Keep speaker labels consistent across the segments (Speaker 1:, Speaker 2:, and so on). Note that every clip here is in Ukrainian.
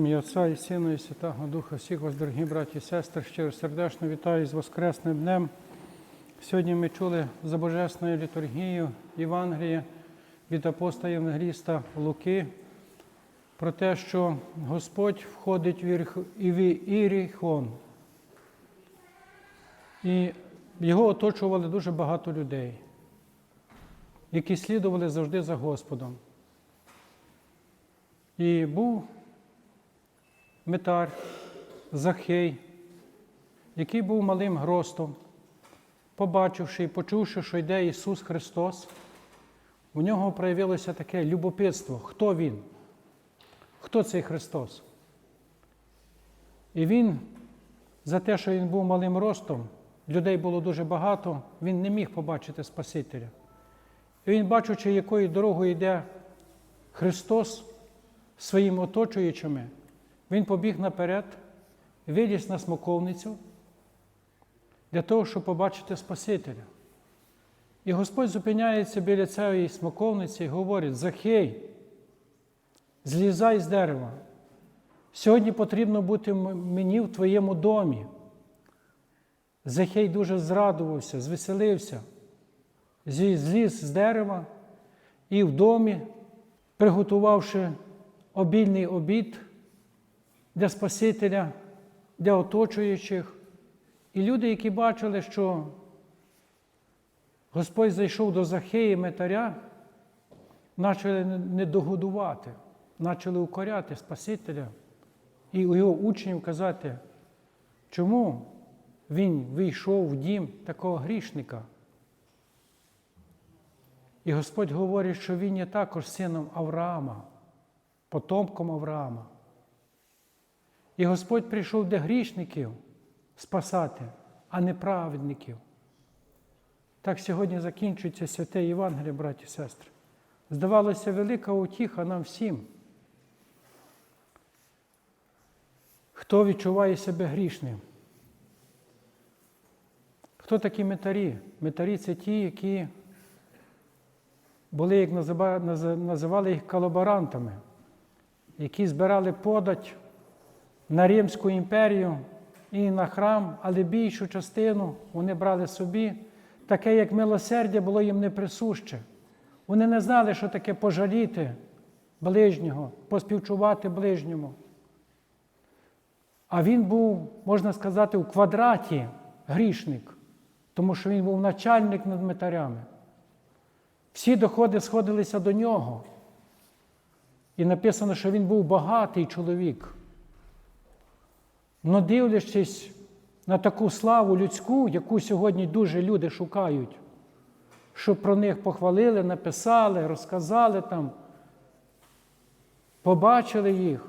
Speaker 1: Ім'я Отця і Сина, і Святого Духа, всіх вас, дорогі браті і сестри, щиро сердечно вітаю з Воскресним днем. Сьогодні ми чули за Божественною літургією Євангелія від апостола Євангеліста Луки про те, що Господь входить в Іріхон. І його оточували дуже багато людей, які слідували завжди за Господом. І був Метар, Захей, який був малим гростом, побачивши і почувши, що йде Ісус Христос, у нього проявилося таке любопитство, хто Він, хто цей Христос. І він, за те, що він був малим ростом, людей було дуже багато, він не міг побачити Спасителя. І він, бачучи, якою дорогою йде Христос своїми оточуючими, він побіг наперед, виліз на смоковницю для того, щоб побачити Спасителя. І Господь зупиняється біля цієї смоковниці і говорить: Захей, злізай з дерева. Сьогодні потрібно бути мені в твоєму домі. Захей дуже зрадувався, звеселився, зліз з дерева і в домі, приготувавши обільний обід для Спасителя, для оточуючих. І люди, які бачили, що Господь зайшов до Захеї Метаря, почали не догодувати, почали укоряти Спасителя і у його учнів казати, чому він вийшов в дім такого грішника. І Господь говорить, що він є також сином Авраама, потомком Авраама. І Господь прийшов де грішників спасати, а не праведників. Так сьогодні закінчується святе Євангеліє, браті і сестри. Здавалося, велика утіха нам всім. Хто відчуває себе грішним? Хто такі метарі? Метарі це ті, які були, як називали їх колаборантами, які збирали подать на Римську імперію і на храм, але більшу частину вони брали собі. Таке, як милосердя, було їм не присуще. Вони не знали, що таке пожаліти ближнього, поспівчувати ближньому. А він був, можна сказати, у квадраті грішник, тому що він був начальник над метарями. Всі доходи сходилися до нього. І написано, що він був багатий чоловік. Но дивлячись на таку славу людську, яку сьогодні дуже люди шукають, щоб про них похвалили, написали, розказали там, побачили їх.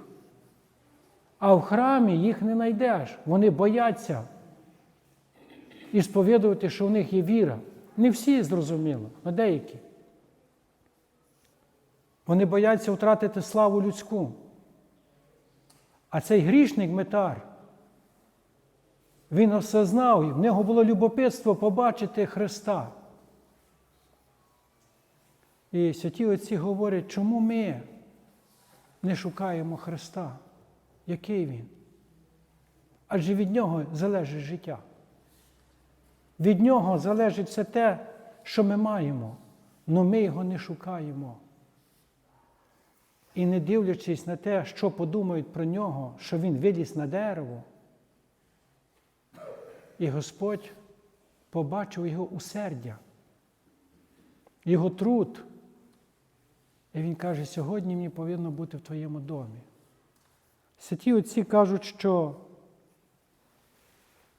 Speaker 1: А в храмі їх не знайдеш. Вони бояться і сповідувати, що в них є віра. Не всі зрозуміло, а деякі. Вони бояться втратити славу людську. А цей грішник метар, він осознав, в нього було любопитство побачити Христа. І святі отці говорять, чому ми не шукаємо Христа? Який Він? Адже від Нього залежить життя. Від Нього залежить все те, що ми маємо, але ми його не шукаємо. І не дивлячись на те, що подумають про нього, що він виліз на дерево. І Господь побачив його усердя, його труд. І він каже, сьогодні мені повинно бути в твоєму домі. Святі отці кажуть, що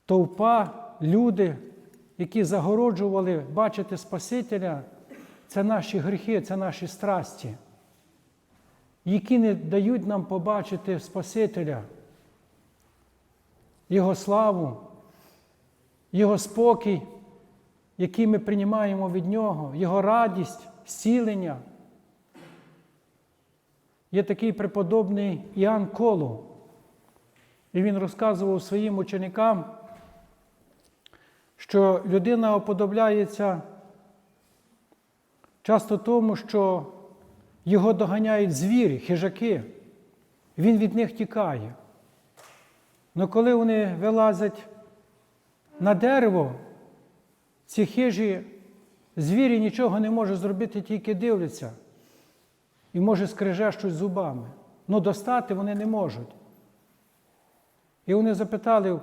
Speaker 1: товпа, люди, які загороджували бачити Спасителя, це наші гріхи, це наші страсті які не дають нам побачити Спасителя, Його славу, Його спокій, який ми приймаємо від Нього, Його радість, зцілення. Є такий преподобний Іоанн Колу, і він розказував своїм ученикам, що людина уподобляється часто тому, що його доганяють звірі, хижаки. він від них тікає. Але коли вони вилазять на дерево, ці хижі звірі нічого не можуть зробити, тільки дивляться. І може скрежещуть зубами. Ну достати вони не можуть. І вони запитали,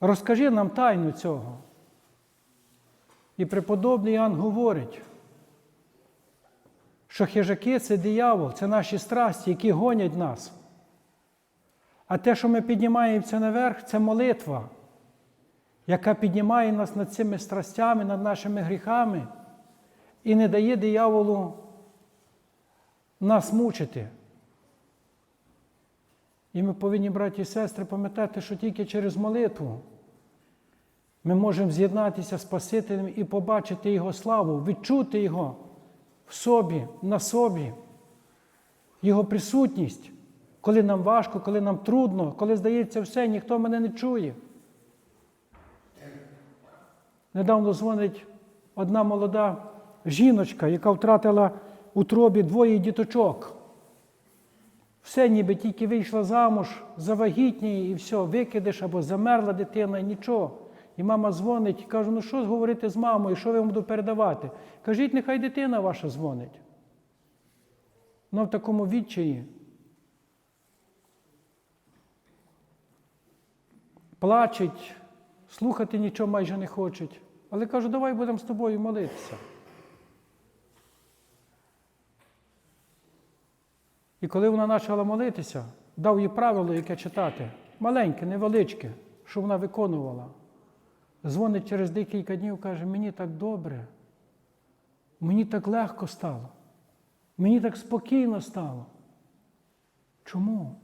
Speaker 1: розкажи нам тайну цього. І преподобний Іоанн говорить, що хижаки це диявол, це наші страсті, які гонять нас. А те, що ми піднімаємося наверх, це молитва, яка піднімає нас над цими страстями, над нашими гріхами і не дає дияволу нас мучити. І ми повинні, браті і сестри, пам'ятати, що тільки через молитву ми можемо з'єднатися з Спасителем і побачити Його славу, відчути Його в собі, на собі, Його присутність, коли нам важко, коли нам трудно, коли здається все, ніхто мене не чує. Недавно дзвонить одна молода жіночка, яка втратила у тробі двоє діточок. Все, ніби тільки вийшла замуж, завагітніє і все, викидеш або замерла дитина, і нічого. І мама дзвонить і каже, ну що говорити з мамою, що я вам буду передавати? Кажіть, нехай дитина ваша дзвонить. Ну в такому відчаї. Плачуть, слухати нічого майже не хочуть. Але кажу, давай будемо з тобою молитися. І коли вона почала молитися, дав їй правило, яке читати, маленьке, невеличке, що вона виконувала. Дзвонить через декілька днів, каже, мені так добре, мені так легко стало, мені так спокійно стало. Чому?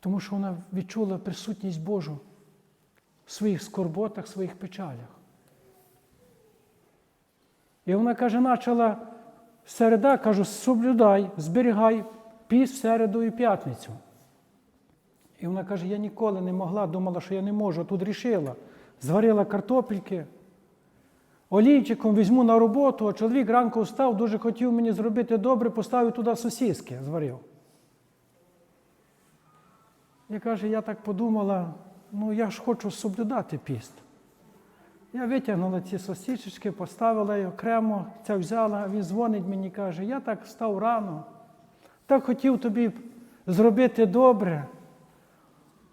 Speaker 1: Тому що вона відчула присутність Божу в своїх скорботах, в своїх печалях. І вона каже, почала середа, кажу, соблюдай, зберігай піс середу і п'ятницю. І вона каже, я ніколи не могла, думала, що я не можу, тут рішила. Зварила картопельки, олійчиком візьму на роботу, а чоловік ранку встав, дуже хотів мені зробити добре, поставив туди сосиски, зварив. І каже, я так подумала, ну я ж хочу соблюдати піст. Я витягнула ці сосисочки, поставила її окремо, це взяла, він дзвонить мені каже, я так встав рано, так хотів тобі зробити добре.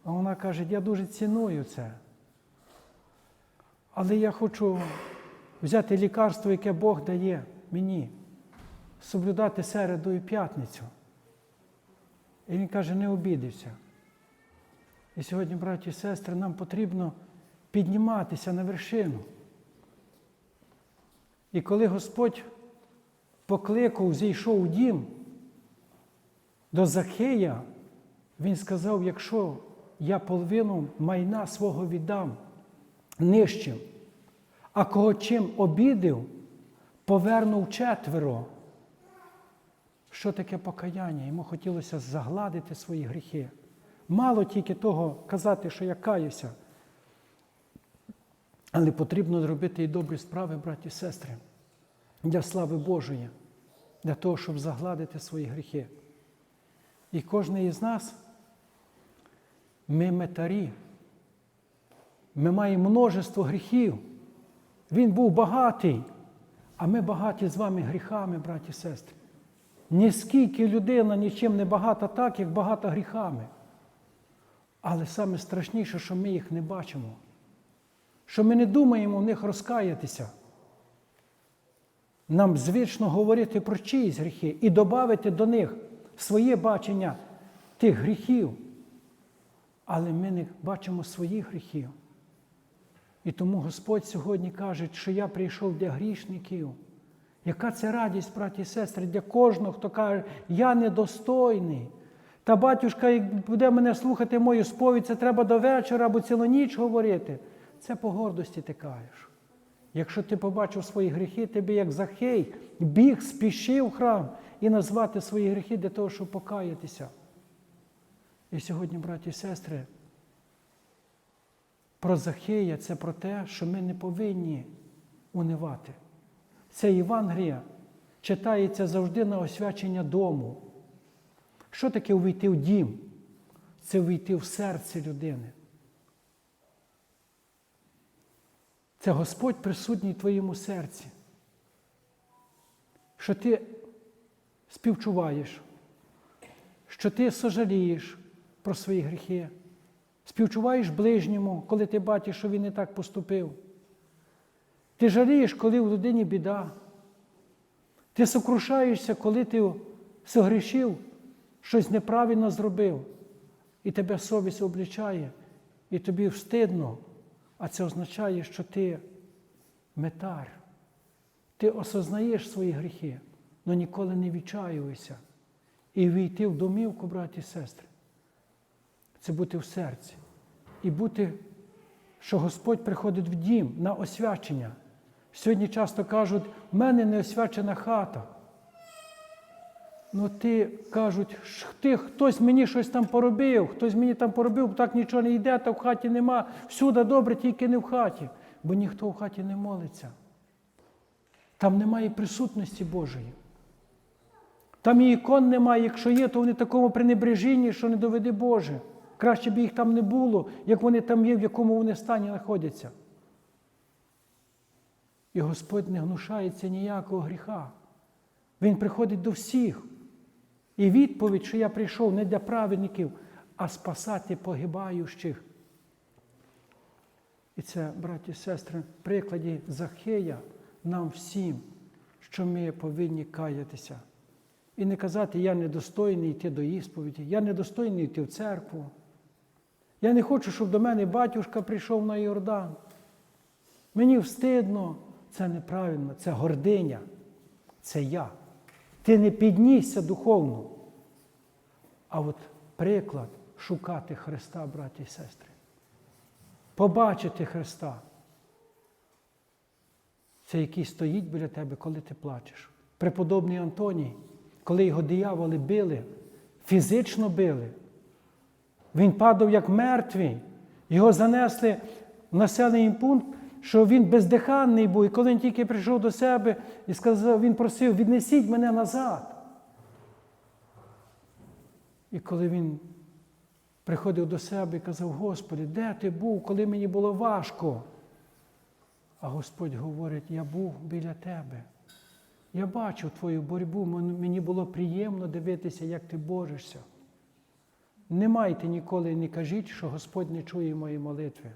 Speaker 1: А вона каже, я дуже ціную це. Але я хочу взяти лікарство, яке Бог дає мені, соблюдати середу і п'ятницю. І він каже, не обідився. І сьогодні, браті і сестри, нам потрібно підніматися на вершину. І коли Господь покликав, зійшов у дім до Захея, Він сказав, якщо я половину майна свого віддам нижчим, а кого чим обідив, повернув четверо. Що таке покаяння? Йому хотілося загладити свої гріхи. Мало тільки того казати, що я каюся. Але потрібно зробити і добрі справи, браті і сестри, для слави Божої, для того, щоб загладити свої гріхи. І кожен із нас, ми метарі, ми маємо множество гріхів. Він був багатий, а ми багаті з вами гріхами, браті і сестри. Ніскільки людина нічим не багата так, як багата гріхами. Але саме страшніше, що ми їх не бачимо, що ми не думаємо в них розкаятися. Нам звично говорити про чиїсь гріхи і додати до них своє бачення тих гріхів. Але ми не бачимо своїх гріхів. І тому Господь сьогодні каже, що я прийшов для грішників. Яка це радість, браті і сестри, для кожного, хто каже, я недостойний. Та батюшка, як буде мене слухати мою сповідь, це треба до вечора або цілу ніч говорити. Це по гордості ти кажеш. Якщо ти побачив свої гріхи, тобі як Захей біг, спішив храм і назвати свої гріхи для того, щоб покаятися. І сьогодні, браті і сестри, про Захея це про те, що ми не повинні унивати. Це Євангелія читається завжди на освячення дому. Що таке увійти в дім? Це увійти в серце людини. Це Господь присутній в твоєму серці. Що ти співчуваєш, що ти сожалієш про свої гріхи, співчуваєш ближньому, коли ти бачиш, що він не так поступив. Ти жалієш, коли в людині біда. Ти сокрушаєшся, коли ти согрішив, щось неправильно зробив, і тебе совість облічає, і тобі встидно, а це означає, що ти метар. Ти осознаєш свої гріхи, але ніколи не відчаюєшся. І війти в домівку, браті і сестри, це бути в серці. І бути, що Господь приходить в дім на освячення. Сьогодні часто кажуть, в мене не освячена хата. Ну, ти кажуть, ти, хтось мені щось там поробив, хтось мені там поробив, так нічого не йде, та в хаті нема. Всюди добре, тільки не в хаті, бо ніхто в хаті не молиться. Там немає присутності Божої. Там і ікон немає, якщо є, то вони в такому пренебрежінні, що не доведе Боже. Краще б їх там не було, як вони там є, в якому вони стані знаходяться. І Господь не гнушається ніякого гріха. Він приходить до всіх. І відповідь, що я прийшов не для праведників, а спасати погибаючих. І це, браті і сестри, в прикладі Захея нам всім, що ми повинні каятися. І не казати, я недостойний йти до ісповіді, я недостойний йти в церкву. Я не хочу, щоб до мене батюшка прийшов на Йордан. Мені встидно, це неправильно, це гординя, це я. Ти не піднісся духовно. А от приклад шукати Христа, браті і сестри. Побачити Христа. Це який стоїть біля тебе, коли ти плачеш. Преподобний Антоній, коли його дияволи били, фізично били. Він падав як мертвий. Його занесли в населений пункт, що він бездиханний був. І коли він тільки прийшов до себе і сказав, він просив, віднесіть мене назад. І коли він приходив до себе і казав, Господи, де ти був, коли мені було важко? А Господь говорить, я був біля тебе. Я бачив твою боротьбу, мені було приємно дивитися, як ти борешся. Не майте ніколи не кажіть, що Господь не чує мої молитви.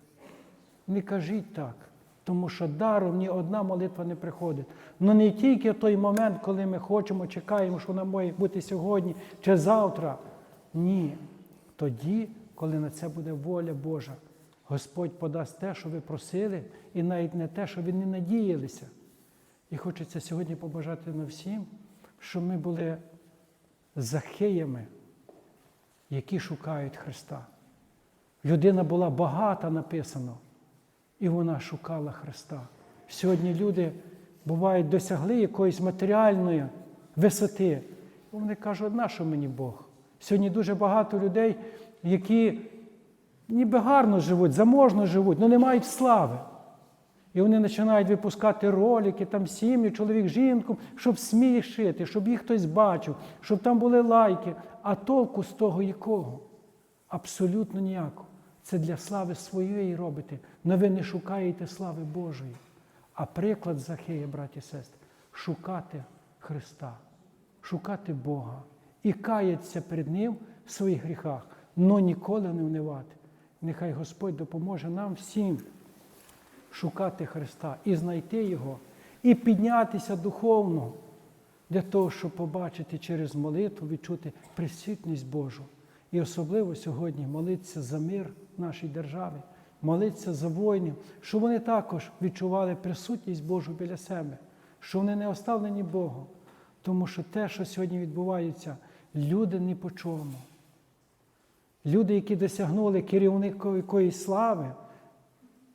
Speaker 1: Не кажіть так, тому що даром ні одна молитва не приходить. Ну не тільки той момент, коли ми хочемо, чекаємо, що вона має бути сьогодні чи завтра. Ні. Тоді, коли на це буде воля Божа, Господь подасть те, що ви просили, і навіть не те, що ви не надіялися. І хочеться сьогодні побажати нам всім, щоб ми були захиями, які шукають Христа. Людина була багата написано, і вона шукала Христа. Сьогодні люди бувають досягли якоїсь матеріальної висоти. Вони кажуть, на що мені Бог? Сьогодні дуже багато людей, які ніби гарно живуть, заможно живуть, але не мають слави. І вони починають випускати ролики, там сім'ї, чоловік, жінку, щоб смішити, щоб їх хтось бачив, щоб там були лайки. А толку з того якого? Абсолютно ніякого. Це для слави своєї робите, але ви не шукаєте слави Божої. А приклад Захея, браті і сестри, шукати Христа, шукати Бога і каятися перед Ним в своїх гріхах, але ніколи не внивати. Нехай Господь допоможе нам всім шукати Христа і знайти Його, і піднятися духовно для того, щоб побачити через молитву, відчути присутність Божу. І особливо сьогодні молитися за мир в нашій державі, молитися за воїнів, щоб вони також відчували присутність Божу біля себе, що вони не оставлені Богом. Тому що те, що сьогодні відбувається, люди ні по чому. Люди, які досягнули керівника якоїсь слави,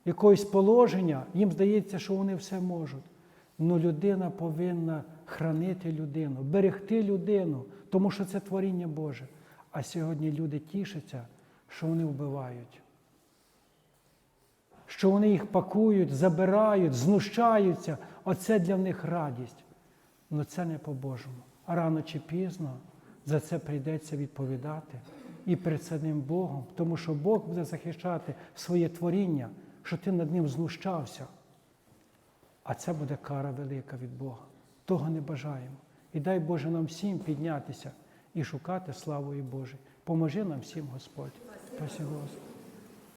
Speaker 1: якогось положення, їм здається, що вони все можуть. Ну людина повинна хранити людину, берегти людину, тому що це творіння Боже. А сьогодні люди тішаться, що вони вбивають, що вони їх пакують, забирають, знущаються. Оце для них радість. Ну це не по-божому. А рано чи пізно за це прийдеться відповідати і перед самим Богом, тому що Бог буде захищати своє творіння, що ти над ним знущався. А це буде кара велика від Бога. Того не бажаємо. І дай Боже нам всім піднятися і шукати славою Божої. Поможи нам всім, Господь. Спасибо, Господь.